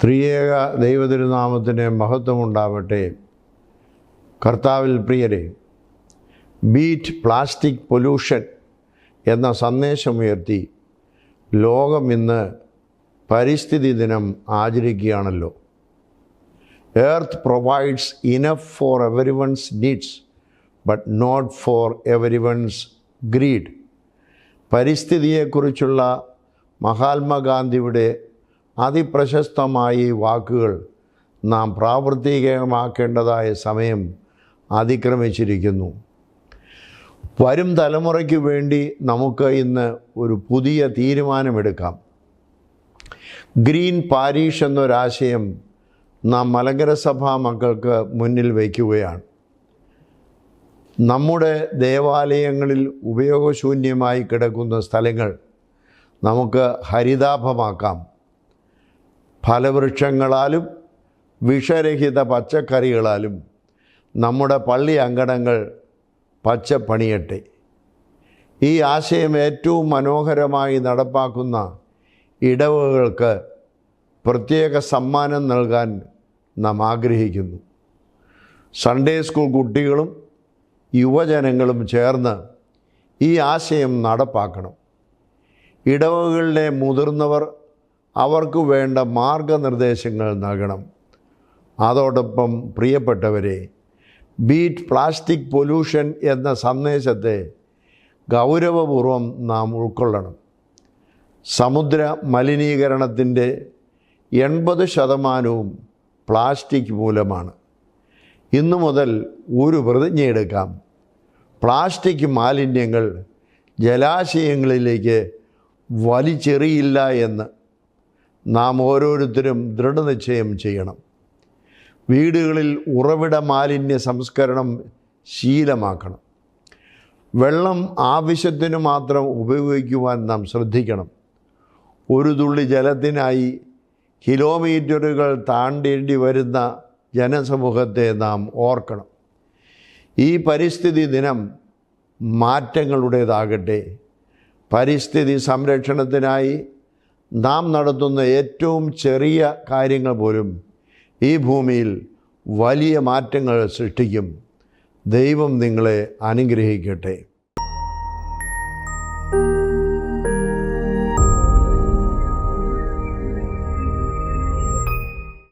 ത്രിയേക ദൈവതിരുനാമത്തിന് മഹത്വമുണ്ടാവട്ടെ. കർത്താവിൽ പ്രിയരെ ബീറ്റ് പ്ലാസ്റ്റിക് പൊല്യൂഷൻ എന്ന സന്ദേശമുയർത്തി ലോകം ഇന്ന് പരിസ്ഥിതി ദിനം ആചരിക്കുകയാണല്ലോ. Earth provides enough for every one's needs but not for every one's greed പരിസ്ഥിതിയെക്കുറിച്ചുള്ള മഹാത്മാഗാന്ധിയുടെ അതിപ്രശസ്തമായ ഈ വാക്കുകൾ നാം പ്രാവർത്തികമാക്കേണ്ടതായ സമയം അതിക്രമിച്ചിരിക്കുന്നു. വരും തലമുറയ്ക്ക് വേണ്ടി നമുക്ക് ഇന്ന് ഒരു പുതിയ തീരുമാനമെടുക്കാം. ഗ്രീൻ പാരീഷ് എന്നൊരാശയം നാം മലങ്കര സഭാ മക്കൾക്ക് മുന്നിൽ വയ്ക്കുകയാണ്. നമ്മുടെ ദേവാലയങ്ങളിൽ ഉപയോഗശൂന്യമായി കിടക്കുന്ന സ്ഥലങ്ങൾ നമുക്ക് ഹരിതാഭമാക്കാം. ഫലവൃക്ഷങ്ങളാലും വിഷരഹിത പച്ചക്കറികളാലും നമ്മുടെ പള്ളി അങ്കണങ്ങൾ പച്ചപ്പണിയട്ടെ. ഈ ആശയം ഏറ്റവും മനോഹരമായി നടപ്പാക്കുന്ന ഇടവകൾക്ക് പ്രത്യേക സമ്മാനം നൽകാൻ നാം ആഗ്രഹിക്കുന്നു. സൺഡേ സ്കൂൾ കുട്ടികളും യുവജനങ്ങളും ചേർന്ന് ഈ ആശയം നടപ്പാക്കണം. ഇടവകളിലെ മുതിർന്നവർ അവർക്ക് വേണ്ട മാർഗനിർദ്ദേശങ്ങൾ നൽകണം. അതോടൊപ്പം പ്രിയപ്പെട്ടവരെ ബീറ്റ് പ്ലാസ്റ്റിക് പൊല്യൂഷൻ എന്ന സന്ദേശത്തെ ഗൗരവപൂർവം നാം ഉൾക്കൊള്ളണം. സമുദ്ര മലിനീകരണത്തിന്റെ എൺപത് ശതമാനവും പ്ലാസ്റ്റിക് മൂലമാണ്. ഇന്നു മുതൽ ഒരു പ്രതിജ്ഞയെടുക്കാം പ്ലാസ്റ്റിക് മാലിന്യങ്ങൾ ജലാശയങ്ങളിലേക്ക് വലിച്ചെറിയില്ല എന്ന്. നാം ഓരോരുത്തരും ദൃഢനിശ്ചയം ചെയ്യണം. വീടുകളിൽ ഉറവിട മാലിന്യ സംസ്കരണം ശീലമാക്കണം. വെള്ളം ആവശ്യത്തിന് മാത്രം ഉപയോഗിക്കുവാൻ നാം ശ്രദ്ധിക്കണം. ഒരു തുള്ളി ജലത്തിനായി കിലോമീറ്ററുകൾ താണ്ടേണ്ടി വരുന്ന ജനസമൂഹത്തെ നാം ഓർക്കണം. ഈ പരിസ്ഥിതി ദിനം മാറ്റങ്ങളുടേതാകട്ടെ. പരിസ്ഥിതി സംരക്ഷണത്തിനായി നാം നടത്തുന്ന ഏറ്റവും ചെറിയ കാര്യങ്ങൾ പോലും ഈ ഭൂമിയിൽ വലിയ മാറ്റങ്ങൾ സൃഷ്ടിക്കും. ദൈവം നിങ്ങളെ അനുഗ്രഹിക്കട്ടെ.